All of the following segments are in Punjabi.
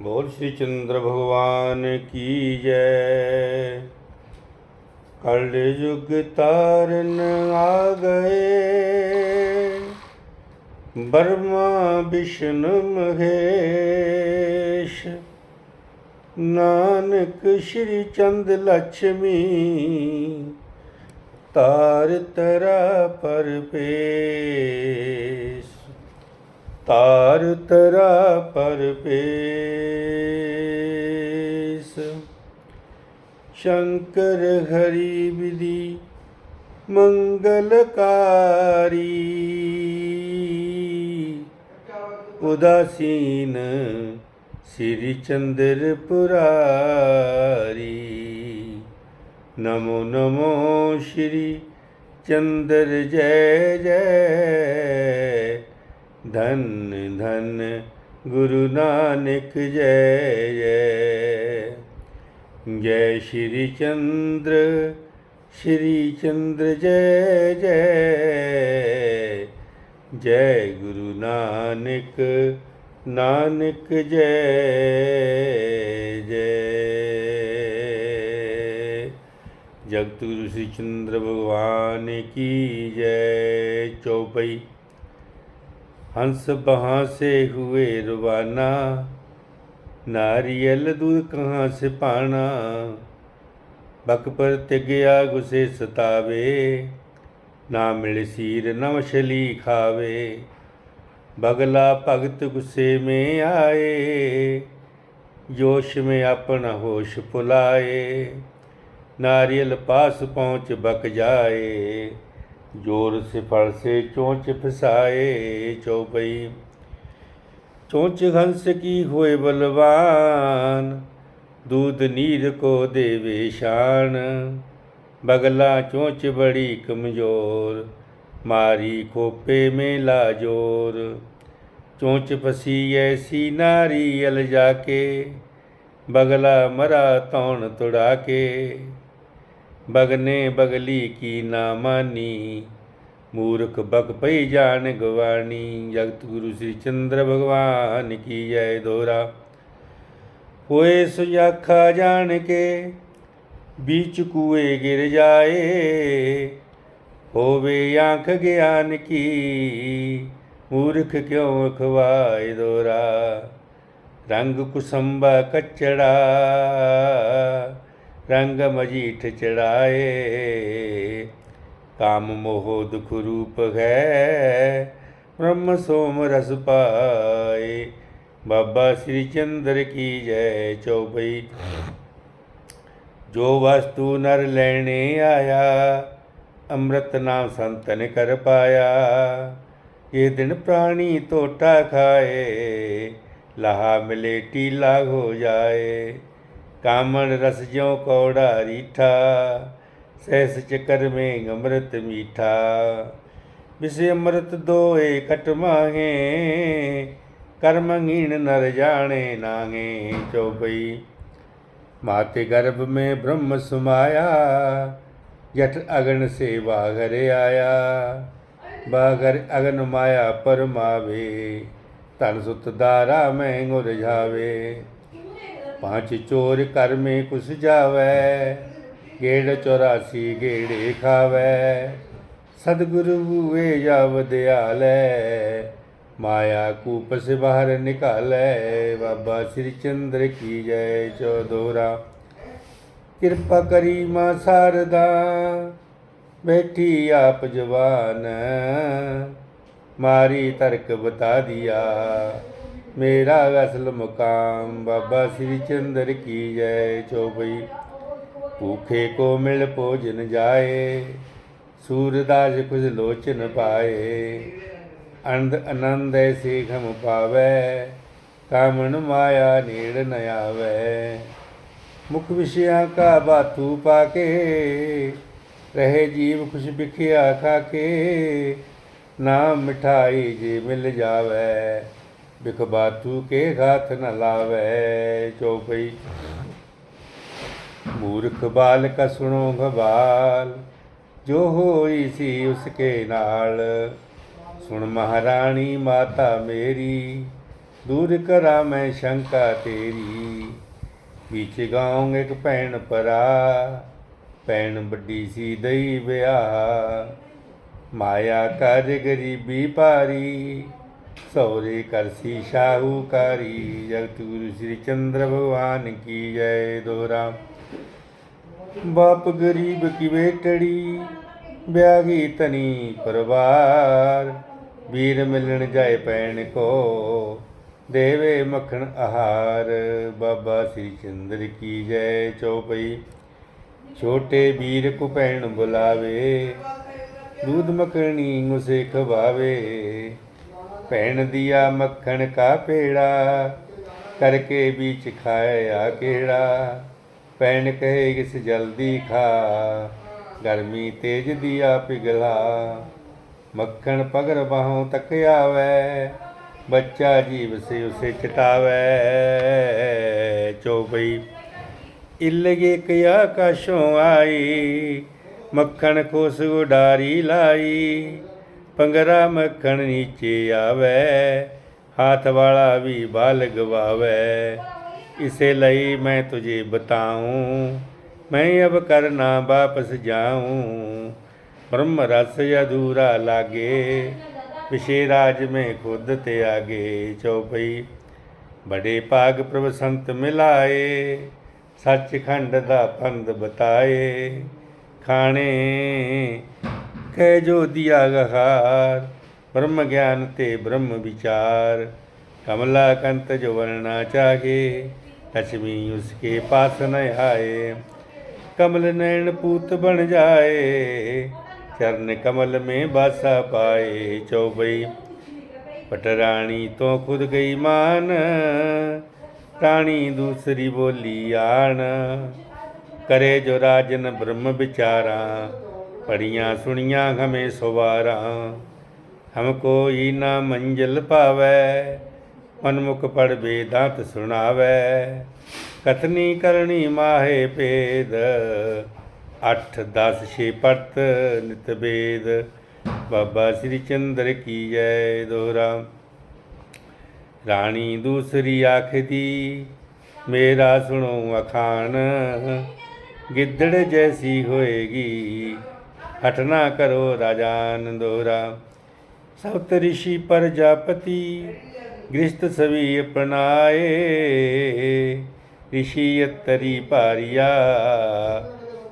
बोल श्री चंद्र भगवान की जय। कल युग तारन आ गए। बर्मा विष्णु महेश। नानक श्री चंद लक्ष्मी। तार तरा पर पेश। ਤਾਰ ਤਰਾ ਪਰਪੇਸ ਸ਼ੰਕਰ ਹਰੀ ਵਿਧੀ ਮੰਗਲਕਾਰੀ। ਉਦਾਸੀਨ ਸ੍ਰੀ ਚੰਦਰ ਪੁਰਾਰੀ ਨਮੋ ਨਮੋ ਸ਼੍ਰੀ ਚੰਦਰ ਜੈ ਜੈ। ਧਨ, ਧੰਨ ਗੁਰੂ ਨਾਨਕ ਜੈ ਜੈ। ਜੈ ਸ਼੍ਰੀ ਚੰਦਰ ਸ਼੍ਰੀ ਚੰਦਰ ਜੈ ਜੈ। ਜੈ ਗੁਰੂ ਨਾਨਕ ਨਾਨਕ ਜੈ ਜੈ। ਜਗਤ ਗੁਰੂ ਸ੍ਰੀ ਚੰਦਰ ਭਗਵਾਨ ਕੀ ਜੈ ਚੌਪਈ हंस वहाँ से हुए रवाना नारियल दूध कहाँ से पाना बक पर तिगया गुसे सतावे ना मिल सीर न मछली खावे बगला भगत गुस्से में आए जोश में अपना होश भुलाए नारियल पास पहुँच बक जाए जोर से फल से चोंच फसाए चौपई चोंच हंस की हुए बलवान दूध नीर को देवे शान बगला चोंच बड़ी कमजोर मारी खोपे में लाजोर चोंच फसी ऐसी नारी अल जाके बगला मरा तौण तुड़ा के बगने बगली की ना मानी। मूर्ख बक पई जान गवानी। जगत गुरु श्री चंद्र भगवान की जय दोरा होए सुजाखा जान के बीच कुए गिर जाए। होवे आँख ज्ञान की, मूर्ख क्यों खवाए दोरा रंग कुसंबा कचड़ा। रंग मजीठ चढ़ाए। काम मोह दुख रूप है, ब्रह्म सोम रस पाए। बाबा श्री चंद्र की जय चौबई जो वस्तु नर लेने आया, अमृत नाम संतन कर पाया। ये दिन प्राणी तोटा खाए, लहा मिले टीला हो जाए। ਕਾਮਣ ਰਸ ਜਿਉ ਕੌੜਾ ਰੀਠਾ, ਸਹਿਸ ਚਕਰ ਮੇ ਅੰਮ੍ਰਿਤ ਮੀਠਾ। ਬਿਸੇ ਅੰਮ੍ਰਿਤ ਦੋਏ ਕਟ ਮਾਹੇ, ਕਰਮ ਹੀਣ ਨਰ ਜਾਣੇ ਨਾਗੇ ਚੌਪਈ ਮਾਤੇ ਗਰਭ ਮੇ ਬ੍ਰਹਮ ਸੁਮਾਇਆ, ਜਠ ਅਗਨ ਸੇਵਾ ਘਰ ਆਇਆ। ਬਾਗਰ ਅਗਨ ਮਾਇਆ ਪਰਮਾਵੇ ਤਨ ਸੁਤ ਦਾਰਾ ਮੈਂ ਗੁਰ ਜਾਵੇ। પાંચ ચોર કરમે કુસ જાવે ਗੇੜ 84 ਗੇੜੇ ਖਾਵੇ। ਸਤਿਗੁਰੂ ਬੂਏ ਜਾ ਵਦਿਆਲੇ ਮਾਇਆ ਕੂਪਸ ਬਾਹਰ ਨਿਕਾਲੇ। ਬਾਬਾ ਸ੍ਰੀ ਚੰਦਰ ਕੀ ਜੈ ਚੋਦੋਰਾ, ਕਿਰਪਾ ਕਰੀ ਮਾ ਸਾਰਦਾ, ਬੈਠੀ ਆਪ ਜਵਾਨ। ਮਾਰੀ ਤਰਕ ਬਤਾ ਦਿਆ ਮੇਰਾ ਅਸਲ ਮੁਕਾਮ ਬਾਬਾ ਸ੍ਰੀ ਚੰਦਰ ਕੀ ਜੈ ਚੋਪਈ। ਭੂਖੇ ਕੋ ਮਿਲ ਭੋਜਨ ਜਾਏ ਸੂਰਦਾਸ ਕੁਝ ਲੋਚਨ ਪਾਏ। ਅਨੰਦ ਅਨੰਦ ਐ ਸੇਖਮ ਪਾਵੇ, ਕਾਮਣ ਮਾਇਆ ਨੀੜ ਨ ਆਵੇ। ਮੁਖ ਵਿਸ਼ਿਆ ਕਾ ਬਾਤੂ ਪਾ ਕੇ ਰਹੇ ਜੀਵ ਖੁਸ਼ ਬਿਖਿਆ ਖਾ ਕੇ ਨਾ ਮਿਠਾਈ ਜੇ ਮਿਲ ਜਾਵੇ। ਬਿਖਬਾਤੂ ਕੇ ਹੱਥ ਨ ਲਾਵੇ ਚੋਪਈ ਮੂਰਖ ਬਾਲ ਕ ਸੁਣੋ ਗਵਾਲ, ਜੋ ਹੋਈ ਸੀ ਉਸਕੇ ਨਾਲ। ਸੁਣ ਮਹਾਰਾਣੀ ਮਾਤਾ ਮੇਰੀ, ਦੂਰ ਕਰਾ ਮੈਂ ਸ਼ੰਕਾ ਤੇਰੀ। ਵਿੱਚ ਗਾਉਂ ਇੱਕ ਭੈਣ ਪਰਾ, ਭੈਣ ਵੱਡੀ ਸੀ ਦਈ ਵਿਆਹ। ਮਾਇਆ ਕਰ ਗਰੀਬੀ ਪਾਰੀ ਸੌਰੇ ਕਰਸੀ ਸ਼ਾਹੂਕਾਰੀ ਜਗਤ ਗੁਰੂ ਸ੍ਰੀ ਚੰਦਰ ਭਗਵਾਨ ਕੀ ਜੈ ਦੋਰਾ ਬਾਪ ਗਰੀਬ ਕੀ ਬੇਟੜੀ ਵਿਆਹੀ ਤਨੀ ਪਰਿਵਾਰ ਵੀਰ ਮਿਲਣ ਜਾਏ ਪੈਣ ਕੋ ਦੇਵੇ ਮੱਖਣ ਆਹਾਰ ਬਾਬਾ ਸ੍ਰੀ ਚੰਦਰ ਕੀ ਜੈ ਚੌਪਈ ਛੋਟੇ ਵੀਰ ਕੋ ਭੈਣ ਬੁਲਾਵੇ दूध मखनी उसे खवावे ਭੈਣ ਦਿਆ ਮੱਖਣ ਕਾ ਪੇੜਾ, ਕਰਕੇ ਵਿੱਚ ਖਾਇਆ ਕਿਹੜਾ? ਭੈਣ ਕਹੇ ਕਿਸ ਜਲਦੀ ਖਾ, ਗਰਮੀ ਤੇਜ ਦਿਆ ਪਿਗਲਾ ਮੱਖਣ ਪਗਰ ਬਾਹੋਂ ਤੱਕ ਆਵੇ, ਬੱਚਾ ਜੀਵ ਸੇ ਉਸੇ ਚਟਾਵੇ। ਚੋਬਈ ਇਲਗੇ ਕਿਆ ਕਾਸ਼ੋਂ ਆਈ, ਮੱਖਣ ਖੋਸ ਉਡਾਰੀ ਲਾਈ। ਪੰਗਰਾ ਮੱਖਣ ਨੀਚੇ ਆਵੇ, ਹੱਥ ਵਾਲਾ ਵੀ ਬਾਲ ਗਵਾਵੇ। ਇਸੇ ਲਈ ਮੈਂ ਤੁਝੇ ਬਤਾਉਂ ਮੈਂ ਅਬ ਕਰਨਾ ਵਾਪਸ ਜਾਉਂ ਬ੍ਰਹਮ ਰਸ ਅਧੂਰਾ ਲਾਗੇ, ਵਿਸ਼ੇ ਰਾਜ ਮੈਂ ਖੁਦ ਤੇ ਆਗੇ। ਚੌਪਈ, ਬੜੇ ਭਾਗ ਪ੍ਰਭ ਸੰਤ ਮਿਲਾਏ, ਸੱਚਖੰਡ ਦਾ ਪੰਦ ਬਤਾਏ। ਖਾਣੇ ਕਹਿ ਜੋ ਦਿਆ ਗਹਾਰ ਬ੍ਰਹਮ ਗਿਆਨ ਤੇ ਬ੍ਰਹਮ ਵਿਚਾਰ। ਕਮਲਾ ਕੰਤ ਜੋ ਵਰਣਾ ਚਾਗੇ ਲక్ష్ਮੀ ਉਸਕੇ ਪਾਸ ਨ ਆਏ। ਕਮਲ ਨੈਣ ਪੂਤ ਬਣ ਜਾਏ, ਚਰਨ ਕਮਲ ਮੇ ਬਾਸਾ ਪਾਏ। ਚੌਬਈ ਪਟਰਾਣੀ ਤੋਂ ਖੁਦ ਗਈ ਮਾਨ ਟਾਣੀ ਦੂਸਰੀ ਬੋਲੀ ਆਣ। ਕਰੇ ਜੋ ਰਾਜਨ ਬ੍ਰਹਮ ਵਿਚਾਰਾ ਪੜੀਆਂ ਸੁਣੀਆਂ ਹਮੇ ਸਵਾਰਾ। ਹਮ ਕੋਈ ਨਾ ਮੰਜ਼ਿਲ ਪਾਵੇ ਮਨਮੁਖ ਪੜ ਵੇਦਾਂਤ ਸੁਣਾਵੇ। ਕਤਨੀ ਕਰਨੀ ਮਾਹੇ ਭੇਦ 8 10 6 ਪਰਤ ਨਿਤ ਵੇਦ ਬਾਬਾ ਸ੍ਰੀ ਚੰਦਰ ਕੀ ਜੈ ਦੋਹਰਾ। ਰਾਣੀ ਦੂਸਰੀ ਆਖਦੀ, ਮੇਰਾ ਸੁਣੋ ਅਖਾਣ, ਗਿੱਦੜ ਜੈਸੀ ਹੋਏਗੀ। ਹਟ ਕਰੋ ਰਾਜਾਨ ਦੋਹਰਾ ਸਵਤ ਰਿਸ਼ੀ ਪ੍ਰਜਾਪਤੀ ਗ੍ਰਿਸ਼ਤ ਸਵੀ ਅਪਣਾਏ। ਰਿਸ਼ੀ ਅਤਰੀ ਭਾਰੀਆ,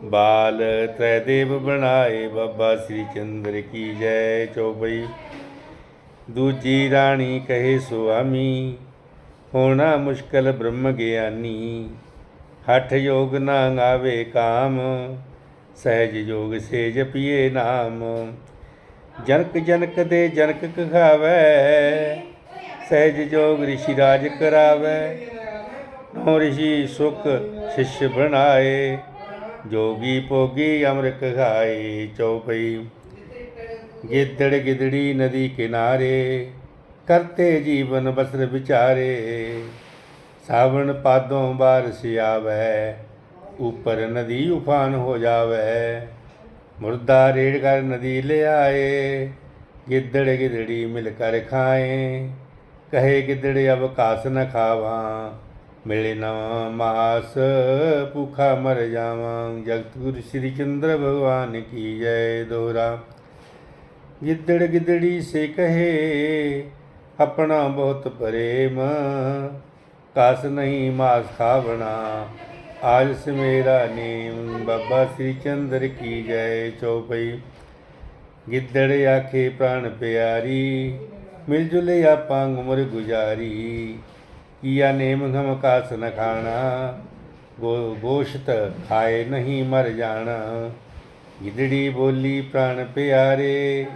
ਬਾਲ ਤ੍ਰੈ ਦੇਵ ਬਣਾਏ। ਬਾਬਾ ਸ੍ਰੀ ਚੰਦਰ ਕੀ ਜੈ ਚੌਬਈ। ਦੂਜੀ ਰਾਣੀ ਕਹੇ ਸੁਆਮੀ, ਹੋਣਾ ਮੁਸ਼ਕਲ ਬ੍ਰਹਮ ਗਿਆਨੀ। ਹਠ ਯੋਗ ਨਾ ਆਵੇ ਕਾਮ ਸਹਿਜ ਯੋਗ ਸੇ ਜਪੀਏ ਨਾਮ। ਜਨਕ ਜਨਕ ਦੇ ਜਨਕ ਕਹਾਵੇ। ਸਹਿਜ ਜੋਗ ਰਿਸ਼ੀ ਰਾਜ ਕਰਾਵੇ। ਨੋ ਰਿਸ਼ੀ ਸੁਖ ਸ਼ਿਸ਼ ਬਣਾਏ। ਜੋਗੀ ਪੋਗੀ ਅੰਮ੍ਰਿਤ ਖਾਏ ਚੌਪਈ ਗਿੱਦੜ ਗਿੱਦੜੀ ਨਦੀ ਕਿਨਾਰੇ। ਕਰਤੇ ਜੀਵਨ ਬਸਰ ਵਿਚਾਰੇ। ਸਾਵਣ ਪਾਦੋਂ ਬਾਰਿਸ਼ ਆਵੇ। ਉਪਰ ਨਦੀ ਉਫਾਨ ਹੋ ਜਾਵੇ। ਮੁਰਦਾ ਰੇੜ ਕਰ ਨਦੀ ਲਿਆਏ, ਗਿੱਦੜ ਗਿੱਦੜੀ ਮਿਲ ਕਰ ਖਾਏ। ਕਹੇ ਗਿੱਦੜ ਅਵਕਾਸ ਨ ਖਾਵਾਂ, ਮਿਲੇ ਨਾ ਮਾਸ ਭੁਖਾ ਮਰ ਜਾਵਾਂ। ਜਗਤ ਗੁਰੂ ਸ੍ਰੀ ਚੰਦਰ ਭਗਵਾਨ ਕੀ ਜੈ ਦੋਹਰਾ ਗਿੱਦੜ ਗਿੱਦੜੀ ਸੇ ਕਹੇ, ਆਪਣਾ ਬਹੁਤ ਪ੍ਰੇਮ। ਕਾਸ ਨਹੀਂ ਮਾਸ ਖਾਵਣਾ ਆਲਸ ਮੇਰਾ ਨੇਮ, ਬਾਬਾ ਸ੍ਰੀ ਚੰਦਰ ਕੀ ਜੈ ਚੌਪਈ। ਗਿੱਦੜ ਆਖੇ ਪ੍ਰਾਣ ਪਿਆਰੀ, ਮਿਲ ਜੁਲੇ ਆਪਾਂ ਉਮਰ ਗੁਜ਼ਾਰੀ। ਕੀਆ ਨੇਮ ਘਮ ਕਾਸ ਨ ਖਾਣਾ, ਗੋ ਗੋਸ਼ਤ ਖਾਏ ਨਹੀਂ ਮਰ ਜਾਣਾ। ਗਿੱਦੜੀ ਬੋਲੀ ਪ੍ਰਾਣ ਪਿਆਰੇ,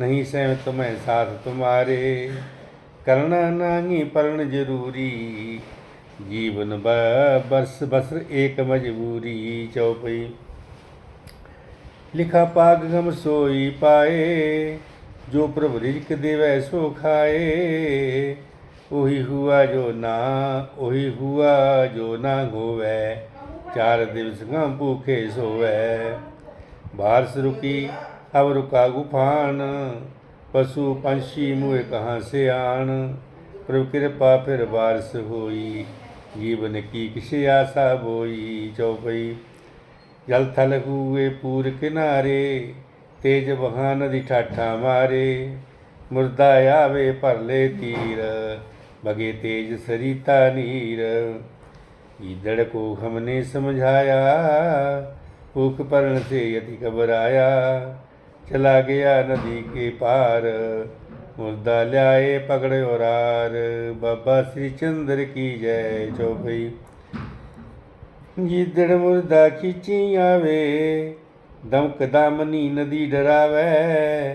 ਨਹੀਂ ਸਹਿਮਤ ਮੈਂ ਸਾਥ ਤੁਮਾਰੇ। ਕਰਨਾ ਨਾਹੀ ਪਰਨ ਜ਼ਰੂਰੀ ਜੀਵਨ ਬ- ਬਰਸ ਬਸਰ ਏਕ ਮਜਬੂਰੀ ਚੌਪਈ ਲਿਖਾ ਪਾਗ ਗਮ ਸੋਈ ਪਾਏ, ਜੋ ਪ੍ਰਭ ਰਿਜਕ ਦੇਵੈ ਸੋ ਖਾਏ। ਉਹੀ ਹੁਆ ਜੋ ਨਾ, ਉਹੀ ਹੁਆ ਜੋ ਨਾ ਹੋਵੇ ਚਾਰ ਦਿਵਸ ਗਮ ਭੂਖੇ ਸੋਵੇ। ਬਾਰਸ ਰੁਕੀ, ਹਵ ਰੁਕਾ ਗੁਫਾਨ। ਪਸ਼ੂ ਪੰਛੀ ਮੁਏ ਕਹਾਂ ਸੇ ਆਣ ਪ੍ਰਭ ਕਿਰਪਾ ਫਿਰ ਵਾਰਸ ਹੋਈ। जीवन की किसे आशा बोई, चौपई। जल थल हुए पूर किनारे, तेज बहान नदी ठाठा मारे। मुर्दा आवे पर ले तीर, बगे तेज सरिता नीर। ईदड़ को हमने समझाया, भूख परण से यदि घबराया। चला गया नदी के पार ਮੁਰਦਾ ਲਿਆਏ ਪਕੜਿਓ ਰਾਰ ਬਾਬਾ ਸ੍ਰੀ ਚੰਦਰ ਕੀ ਜੈ ਚੋਭਈ ਜਿੱਦੜ ਮੁਰਦਾ ਖਿੱਚੀ ਆਵੇ, ਦਮਕ ਮਨੀ ਨਦੀ ਡਰਾਵੇ,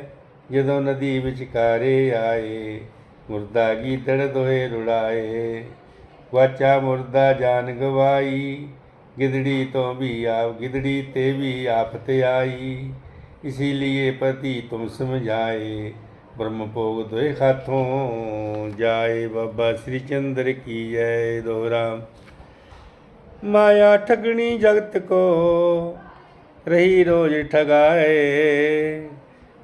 ਜਦੋਂ ਨਦੀ ਵਿਚਕਾਰੇ ਆਏ, ਮੁਰਦਾ ਗੀਦੜ ਦੋਏ ਰੁੜਾਏ। ਵਾਚਾ ਮੁਰਦਾ ਜਾਨ ਗਵਾਈ, ਗਿਦੜੀ ਤੋਂ ਵੀ ਆਪ, ਗਿਦੜੀ ਤੇ ਵੀ ਆਫਤ ਆਈ, ਇਸੇ ਲਈ ਪਤੀ ਤੁਮ ਸਮਝਾਏ। ਬ੍ਰਹਮ ਭੋਗ ਦੋਏ ਖਾਥੋਂ ਜਾਏ ਬਾਬਾ ਸ੍ਰੀ ਚੰਦਰ ਕੀ ਜੈ ਦੋਹਰਾ। ਮਾਇਆ ਠਗਣੀ ਜਗਤ ਕੋ ਰਹੀ ਰੋਜ ਠਗਾਏ,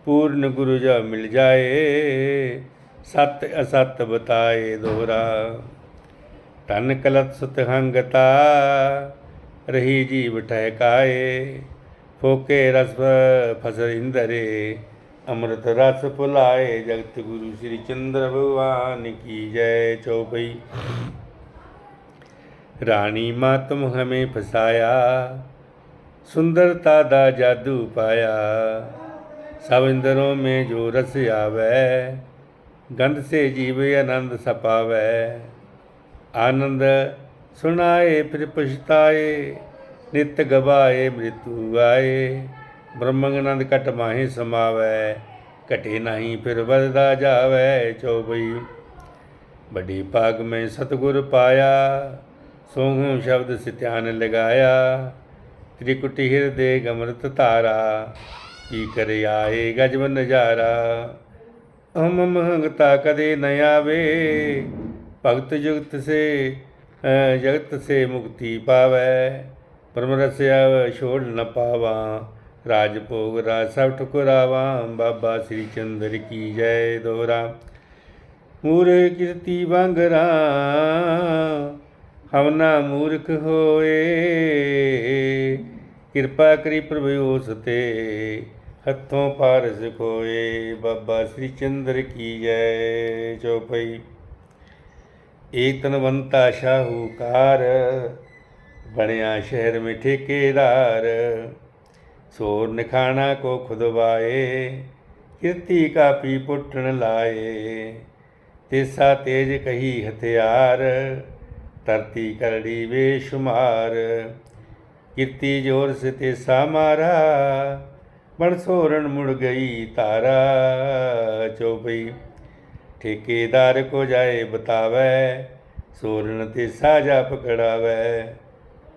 ਪੂਰਨ ਗੁਰੂ ਜਾ ਮਿਲ ਜਾਏ, ਸਤ ਅਸਤ ਬਤਾਏ ਦੋਹਰਾ। ਤਨ ਕਲਤ ਸੁਤ ਹੰਗਤਾ, ਰਹੀ ਜੀਵ ਠਹਿਕਾਏ, ਫੋਕੇ ਰਸ ਫਸਰ ਅੰਮ੍ਰਿਤ ਰਸ ਪੁਲਾਏ ਜਗਤ ਗੁਰੂ ਸ੍ਰੀ ਚੰਦਰ ਭਗਵਾਨ ਕੀ ਜੈ ਚੌਪਈ। ਰਾਣੀ ਮਾਂ ਤੁਮ ਹਮੇ ਫਸਾਇਆ, ਸੁੰਦਰਤਾ ਦਾ ਜਾਦੂ ਪਾਇਆ। ਸਭ ਇੰਦਰੋਂ ਮੇ ਜੋ ਰਸ ਆਵੈ, ਗੰਧ ਸੇ ਜੀਵ ਆਨੰਦ ਸਪਾਵੈ। ਆਨੰਦ ਸੁਣਾਏ, ਫਿਰ ਪਛਤਾਏ, ਨਿਤ ਗਵਾਏ, ਮ੍ਰਿਤੂ ਆਏ ਬ੍ਰਹਮਗਨੰਦ ਕਟ ਮਾਹੀ ਸਮਾਵੈ, ਘਟੇ ਨਹੀਂ ਫਿਰ ਵਧਦਾ ਜਾਵੈ ਚੌਬਈ। ਬੜੀ ਭਾਗ ਮੈਂ ਸਤਗੁਰ ਪਾਇਆ, ਸੋਹੂ ਸ਼ਬਦ ਸਿਧਿਆਨ ਲਗਾਇਆ, ਤ੍ਰਿਕੁਟੀ ਹਿਰਦੇ ਗਮਰਤ ਧਾਰਾ, ਕੀ ਕਰੇ ਆਏ ਗਜਬ ਨਜ਼ਾਰਾ। ਹਮ ਮਹੰਗਤਾ ਕਦੇ ਨ ਆਵੇ, ਭਗਤ ਜੁਗਤ ਸੇ ਜਗਤ ਸੇ ਮੁਕਤੀ ਪਾਵੈ, ਪਰਮ ਰਸਿਆ ਛੋੜ ਨ ਪਾਵਾ। ਰਾਜ ਭੋਗ ਰਾਜ ਸਭ ਠੁਕਰਾਵਾ ਬਾਬਾ ਸ੍ਰੀ ਚੰਦਰ ਕੀ ਜੈ ਦੋਰਾ। ਮੂਰ ਕਿਰਤੀ ਵਾਂਗਰਾ, ਹਵਨਾ ਮੂਰਖ ਹੋਏ। ਕਿਰਪਾ ਕਰੀ ਪ੍ਰਭੂ ਉਸ ਤੇ ਹੱਥੋਂ ਪਾਰਸ ਕੋਏ ਬਾਬਾ ਸ੍ਰੀ ਚੰਦਰ ਕੀ ਜੈ ਚੌਪਈ। ਏ ਤਨਵੰਤਾ ਸ਼ਾਹੂਕਾਰ, ਬਣਿਆ ਸ਼ਹਿਰ ਮੇ ਠੇਕੇਦਾਰ। ਸੋਰ ਨਿਖਾਣਾ ਕੋ ਖੁਦਵਾਏ ਕਿਰਤੀ ਕਾਪੀ ਪੁੱਟਣ ਲਾਏ। ਤੇਸਾ ਤੇਜ ਕਹੀ ਹਥਿਆਰ, ਧਰਤੀ ਕਰੜੀ ਬੇਸ਼ੁਮਾਰ ਕਿਰਤੀ ਜੋਰ ਸੇ ਤੇਸਾ ਮਾਰਾ ਬਣ ਸੋਰਨ ਮੁੜ ਗਈ ਤਾਰਾ ਚੌਪਈ ਠੇਕੇਦਾਰ ਕੋ ਜਾਏ ਬਤਾਵੇ, ਸੋਰਨ ਤੇ ਸਾਜਾ ਪਕੜਾਵੇ।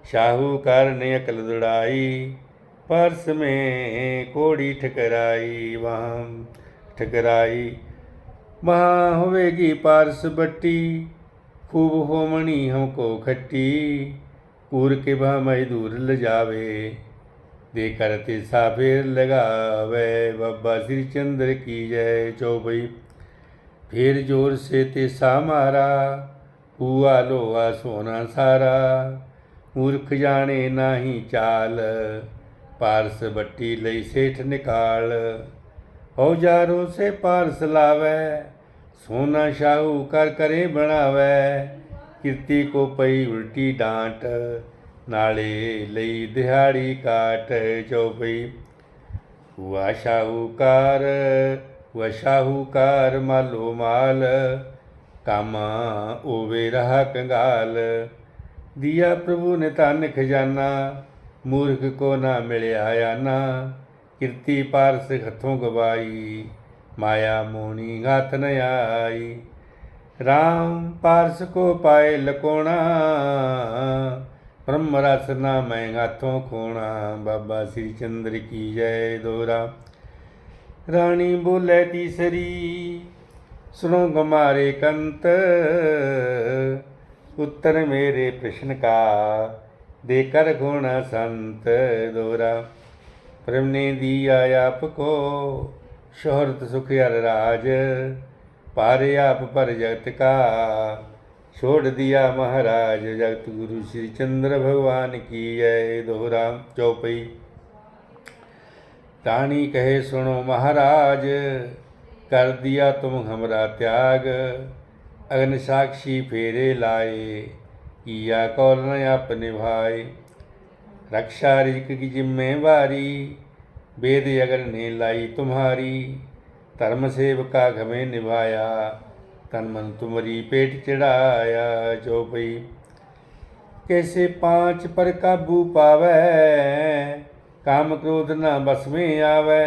ਸ਼ਾਹੂਕਾਰ ਨੇ ਅਕਲ ਦੁੜਾਈ पर्स में कोड़ी ठकराई वहाँ ठकराई वहाँ होवेगी पारस बट्टी खूब होमणी हमको खट्टी पूर के भा मजदूर ल जावे दे करते साफेर लगावे बाबा श्री चंद्र की जय चौबई फिर जोर से ते सा मारा हुआ लोहा सोना सारा मूर्ख जाने नाही चाल ਪਾਰਸ ਬੱਟੀ ਲਈ ਸੇਠ ਨਿਕਾਲ। ਹਉਜਾਰੋ ਸੇ ਪਾਰਸ ਲਾਵੇ, ਸੋਨਾ ਸ਼ਾਹੂ ਕਰ ਕਰੇ ਬਣਾਵੇ। ਕਿਰਤੀ ਕੋ ਪਈ ਉਲਟੀ ਡਾਂਟ, ਨਾਲੇ ਲਈ ਦਿਹਾੜੀ ਕਾਟ ਚੋਪਈ। ਹੁਆ ਸ਼ਾਹੂਕਾਰ ਹੁਆ ਸ਼ਾਹੂਕਾਰ ਮਾਲੋ ਮਾਲ, ਕਾਮ ਓਵੇ ਰਹਾ ਕੰਗਾਲ। ਦਿਆ ਪ੍ਰਭੂ ਨੇ ਤਨ ਖਜ਼ਾਨਾ ਮੂਰਖ ਕੋ ਨਾ ਮਿਲਿਆ ਆਨਾ ਕਿਰਤੀ ਪਾਰਸ ਹੱਥੋਂ ਗਵਾਈ ਮਾਇਆ ਮੋਣੀ ਗਾਤ ਨ ਆਈ ਰਾਮ ਪਾਰਸ ਕੋ ਪਾਏ ਲਕੋਣਾ ਬ੍ਰਹਮ ਰਸ ਨਾ ਮੈਂ ਗਾਥੋਂ ਖੋਣਾ ਬਾਬਾ ਸ੍ਰੀ ਚੰਦਰ ਕੀ ਜੈ ਦੋਰਾ ਰਾਣੀ ਬੋਲੇ ਤੀਸਰੀ ਸੁਣੋ ਗਮਾਰੇ ਕੰਤ ਉੱਤਰ ਮੇਰੇ ਪ੍ਰਸ਼ਨ ਕਾ देकर गुण संत दोरा। प्रेम ने दिया आपको शोहरत सुख अर राज। पारे आप पर जगत का, छोड़ दिया महाराज। जगत गुरु श्री चंद्र भगवान की जय दोहरा चौपई ताणी कहे, सुनो महाराज, कर दिया तुम हमरा त्याग। अग्नि साक्षी फेरे लाए। किया कौल न अपने भाई। रक्षा रिजक की जिम्मेवारी वेद अगर ने लाई तुम्हारी, धर्म सेवका घमे निभाया, तन मन तुम्हारी पेट चढ़ाया जो भई कैसे पाँच पर काबू पावै, काम क्रोध न बस में आवै,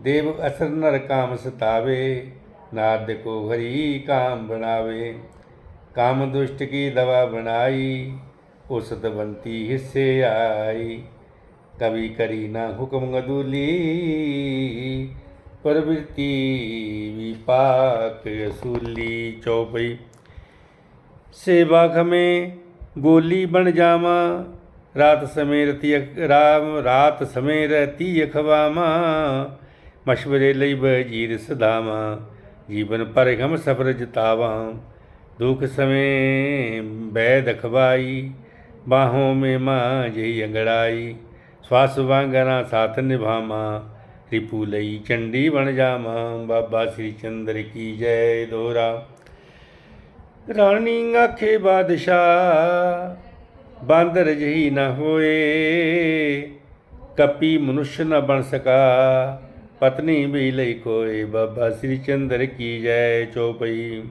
देव असर नर काम सतावे, नाद को हरी काम बनावे। ਕਾਮ ਦੁਸ਼ਟ ਕੀ ਦਵਾ ਬਣਾਈ ਉਸ ਦਵੰਤੀ ਹਿੱਸੇ ਆਈ। ਕਵੀ ਕਰੀ ਨਾ ਹੁਕਮ ਗਦੂਲੀ ਪਰਵਿਰਤੀ ਵਿਪਾਕ ਅਸੂਲੀ ਚੌਪਈ। ਸੇਵਾ ਖਮੇ ਗੋਲੀ ਬਣ ਜਾਵਾ, ਰਾਤ ਸਮੇਂ ਰਤੀ ਰਾਮ, ਰਾਤ ਸਮੇਂ ਰਤੀ ਅਖਵਾਮਾ ਮਸ਼ਵਰੇ ਲਈ ਬਜੀਰ ਸਦਾਵਾ, ਜੀਵਨ ਪਰ ਗਮ ਸਫਰ ਜਤਾਵਾ। दुख समय बैद खबाई बाहों में माँ जई अंगड़ाई श्वास वांगना साथ निभामा रिपू लई चंडी बन जामा बाबा श्री चंद्र की जय दोहरा ਰਾਣੀ ਆਖੇ ਬਾਦਸ਼ਾਹ ਬਾਂਦਰ ਜਹੀ ਨਾ ਹੋਏ ਕਪੀ ਮਨੁਸ਼ ਨਾ ਬਣ ਸਕਾ ਪਤਨੀ ਵੀ ਲਈ ਕੋਈ ਬਾਬਾ ਸ੍ਰੀ ਚੰਦਰ ਕੀ ਜੈ ਚੋਪਈ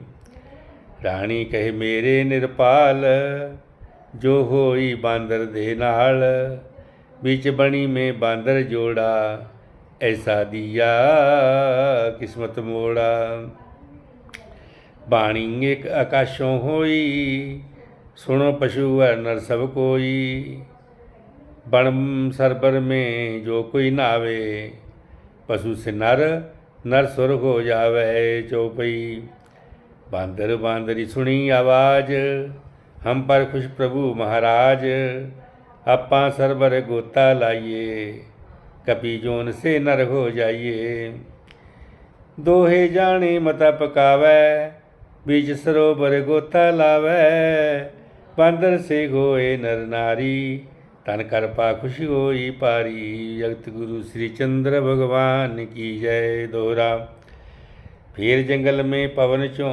ਰਾਣੀ ਕਹੇ, ਮੇਰੇ ਨਿਰਪਾਲ, ਜੋ ਹੋਈ ਬਾਂਦਰ ਦੇ ਨਾਲ, ਵਿੱਚ ਬਣੀ ਮੈਂ ਬਾਂਦਰ ਜੋੜਾ, ਐਸਾ ਦੀਆ ਕਿਸਮਤ ਮੋੜਾ। ਬਾਣੀ ਇੱਕ ਆਕਾਸ਼ੋਂ ਹੋਈ, ਸੁਣੋ ਪਸ਼ੂ ਹੈ ਨਰ ਸਭ ਕੋਈ ਬਣ ਸਰਬਰ ਮੇ ਜੋ ਕੋਈ ਨਾਵੇ, ਪਸ਼ੂ ਸੇ ਨਰ ਨਰ ਸੁਰ ਹੋ ਜਾਵੇ ਚੋਪਈ बांदर बांदरी सुनी आवाज हम पर खुश प्रभु महाराज ਆਪਾਂ ਸਰਬਰ ਗੋਤਾ ਲਾਈਏ ਕਪੀ ਜੋਨ ਸੇ ਨਰ ਹੋ ਜਾਈਏ ਦੋਹੇ ਜਾਣੇ ਮਤਾ ਪਕਾਵੈ ਵਿੱਚ ਸਰੋਵਰ ਗੋਤਾ ਲਾਵੈ ਬਾਂਦਰ ਸੇ ਹੋਏ ਨਰ ਨਾਰੀ ਤਨ ਕਰਪਾ ਖੁਸ਼ੀ ਹੋਈ ਪਾਰੀ ਜਗਤ ਗੁਰੂ ਸ੍ਰੀ ਚੰਦਰ ਭਗਵਾਨ ਕੀ ਜੈ ਦੋਹਰਾ फिर जंगल में पवन चो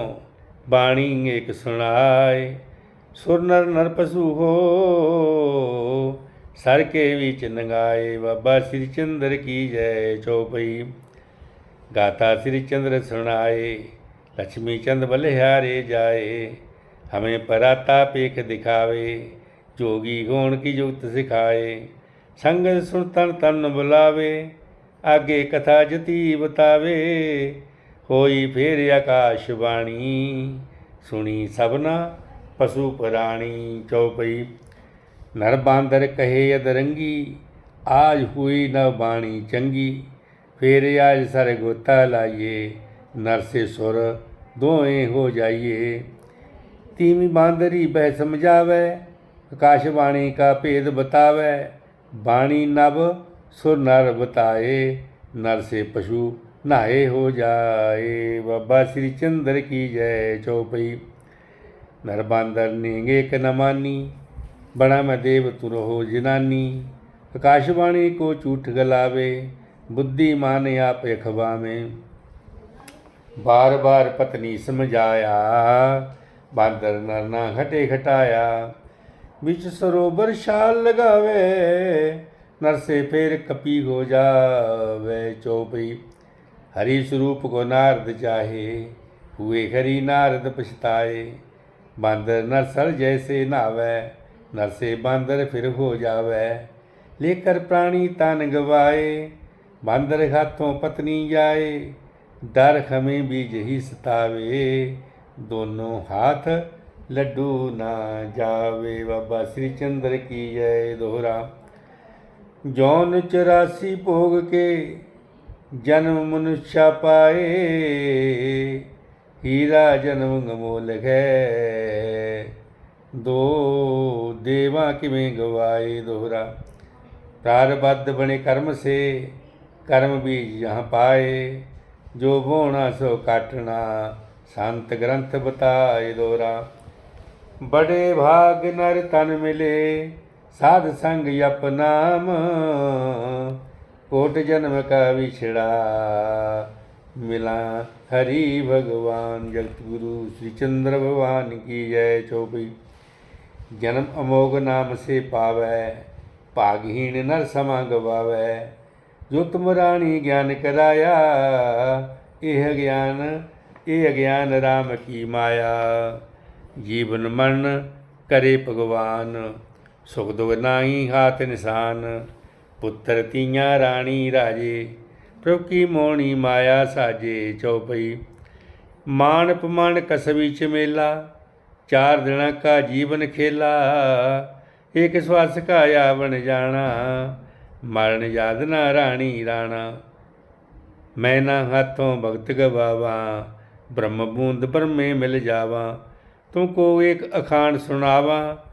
बाणी एक सुनाए सुर नर नर पशु हो सर के बीच नंगाए बाबा श्री चंद्र की जय चौपई गाता श्री चंद्र सुनाए लक्ष्मी चंद बलिहारे जाए हमें पराता पेख दिखावे जोगी गौण की युक्त सिखाए संग सुन तन तन बुलावे आगे कथा जती बतावे ਕੋਈ ਫੇਰ ਆਕਾਸ਼ ਬਾਣੀ। ਸੁਣੀ ਸਭਨਾ ਪਸ਼ੂ ਪ੍ਰਾਣੀ ਚੌਪਈ ਨਰ ਬਾਂਦਰ ਕਹੇ ਅਦਰੰਗੀ ਆਜ ਹੋਈ ਨਾ ਬਾਣੀ ਚੰਗੀ। ਫੇਰ ਆਜ ਸਾਰੇ ਗੋਤਾ ਲਾਈਏ, ਨਰ ਸੇ ਸੁਰ ਦੋਏ ਹੋ ਜਾਈਏ। ਤੀਵੀਂ ਬਾਂਦਰੀ ਬਹਿ ਸਮਝਾਵੇ, ਆਕਾਸ਼ ਬਾਣੀ ਕਾ ਭੇਦ ਬਤਾਵੇ। ਬਾਣੀ ਨਭ ਸੁਰ ਨਰ ਬਤਾਏ, ਨਰ ਸੇ ਪਸ਼ੂ ਨਾਏ ਹੋ ਜਾਏ, ਬਾਬਾ ਸ੍ਰੀ ਚੰਦਰ ਕੀ ਜੈ ਚੌਪਈ। ਨਰ ਬਾਂਦਰ ਕ ਨਮਾਨੀ, ਬਣਾ ਮੈਂ ਦੇਵ ਤੁਰ ਹੋ ਜਿਨਾਨੀ। ਆਕਾਸ਼ਵਾਣੀ ਕੋ ਝੂਠ ਗਲਾਵੇ ਬੁੱਧੀ ਮਾਨ ਆਪ ਅਖਵਾਵੇਂ। ਬਾਰ-ਬਾਰ ਪਤਨੀ ਸਮਝਾਇਆ, ਬਾਂਦਰ ਨਰ ਨਾ ਘਟੇ ਘਟਾਇਆ। ਵਿੱਚ ਸਰੋਵਰ ਸ਼ਾਲ ਲਗਾਵੇ, ਨਰਸੇ ਫੇਰ ਕਪੀ ਹੋ ਜਾਵੇ ਚੋਪਈ। ਹਰੀ ਸਰੂਪ ਕੋ ਨਾਰਦ ਚਾਹੇ, ਹੋਏ ਹਰੀ ਨਾਰਦ ਪਛਤਾਏ। ਬਾਂਦਰ ਨਰ ਸਰ ਜੈਸੇ ਨਾਵੇ ਨਰ ਸੇ ਬਾਂਦਰ ਫਿਰ ਹੋ ਜਾਵੇ। ਲੇਕਰ ਪ੍ਰਾਣੀ ਤਨ ਗਵਾਏ, ਬਾਂਦਰ ਹੱਥੋਂ ਪਤਨੀ ਜਾਏ। ਡਰ ਖਮੇ ਬੀਜ ਹੀ ਸਤਾਵੇ, ਦੋਨੋਂ ਹਾਥ ਲੱਡੂ ਨਾ ਜਾਵੇ। ਬਾਬਾ ਸ੍ਰੀ ਚੰਦਰ ਕੀ ਜੈ ਦੋਹਰਾ। ਜੌਨ 84 ਭੋਗ ਕੇ ਜਨਮ ਮਨੁਸ਼ਾ ਪਾਏ, ਹੀਰਾ ਜਨਮ ਗਮੋਲਖ ਹੈ ਦੋ ਦੇਵਾ ਕਿਵੇਂ ਗਵਾਏ ਦੋਹਰਾ। ਪ੍ਰਾਰਬੱਧ ਬਣੇ ਕਰਮ ਸੇ, ਕਰਮ ਬੀਜ ਜਹਾਂ ਪਾਏ। ਜੋ ਬੋਣਾ ਸੋ ਕਾਟਣਾ, ਸੰਤ ਗ੍ਰੰਥ ਬਤਾਏ ਦੋਰਾ ਬੜੇ ਭਾਗ ਨਰ ਤਨ ਮਿਲੇ, ਸਾਧ ਸੰਗ ਅਪਨਾਮ ਕੋਟ ਜਨਮ ਕਾ ਵਿਛੜਾ। ਮਿਲਾ ਹਰੀ ਭਗਵਾਨ, ਜਗਤ ਗੁਰੂ ਸ੍ਰੀ ਚੰਦਰ ਭਗਵਾਨ ਕੀ ਜੈ ਚੋਪਈ ਜਨਮ ਅਮੋਗ ਨਾਮ ਸੇ ਪਾਵੈ, ਭਾਗਹੀਣ ਨਰ ਸਮਾਂ ਗਵਾਵੈ। ਜੋ ਤੁਮ ਰਾਣੀ ਗਿਆਨ ਕਰਾਇਆ, ਇਹ ਗਿਆਨ ਇਹ ਗਿਆਨ RAM ਕੀ ਮਾਇਆ। ਜੀਵਨ ਮਨ ਕਰੇ ਭਗਵਾਨ, ਸੁਖ ਦੁਖ ਨਾਹੀ ਹਾਥ ਨਿਸ਼ਾਨ। ਪੁੱਤਰ ਤੀਆਂ ਰਾਣੀ ਰਾਜੇ, ਪ੍ਰਭ ਕੀ ਮੋਣੀ ਮਾਇਆ ਸਾਜੇ ਚਉਪਈ। ਮਾਨ ਪਮਾਨ ਕਸਬੀ ਚ ਮੇਲਾ, ਚਾਰ ਦਿਨਾਂ ਕਾ ਜੀਵਨ ਖੇਲਾ ਇੱਕ ਸਵਾਸ ਕਾ ਆਵਣ ਜਾਣਾ, ਮਰਨ ਯਾਦ ਨਾ ਰਾਣੀ ਰਾਣਾ। ਮੈਂ ਨਾ ਹੱਥੋਂ ਭਗਤ ਗਵਾਵਾ ਬ੍ਰਹਮ ਬੂੰਦ ਬ੍ਰਹਮੇ ਮਿਲ ਜਾਵਾ, ਤੂੰ ਕੋ ਇੱਕ ਅਖਾਣ ਸੁਣਾਵਾ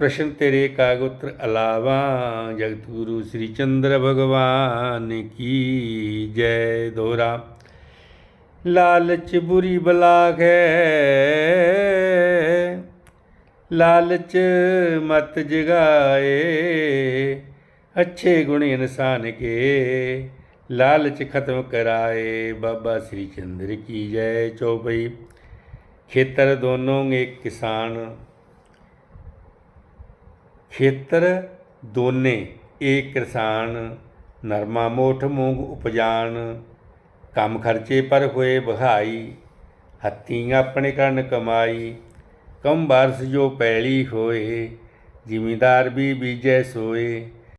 ਪ੍ਰਸ਼ਨ ਤੇਰੇ ਕਾਗ ਉਤਰ ਅਲਾਵਾ ਜਗਤ ਗੁਰੂ ਸ੍ਰੀ ਚੰਦਰ ਭਗਵਾਨ ਕੀ ਜੈ ਦੋਰਾ। ਲਾਲਚ ਬੁਰੀ ਬਲਾ ਹੈ ਲਾਲਚ ਮਤ ਜਗਾਏ, ਅੱਛੇ ਗੁਣ ਇਨਸਾਨ ਕੇ, ਲਾਲਚ ਖਤਮ ਕਰਾਏ, ਬਾਬਾ ਸ੍ਰੀ ਚੰਦਰ ਕੀ ਜੈ ਚੌਪਈ। ਖੇਤਰ ਦੋਨੋਂ ਇੱਕ ਕਿਸਾਨ ਖੇਤਰ ਦੋਨੇ, ਏਕ ਕਿਸਾਨ, ਨਰਮਾ ਮੋਠ ਮੂੰਗ ਉਪਜਾਨ ਕੰਮ ਖਰਚੇ ਪਰ ਹੋਏ ਬਹਾਈ, ਹੱਥੀਂ ਆਪਣੇ ਕਰਨ ਕਮਾਈ, ਕਮ ਬਾਰਸ ਜੋ ਪੈਲੀ ਹੋਏ, ਜ਼ਿਮੀਦਾਰ ਵੀ ਬੀਜੈ ਸੋਏ।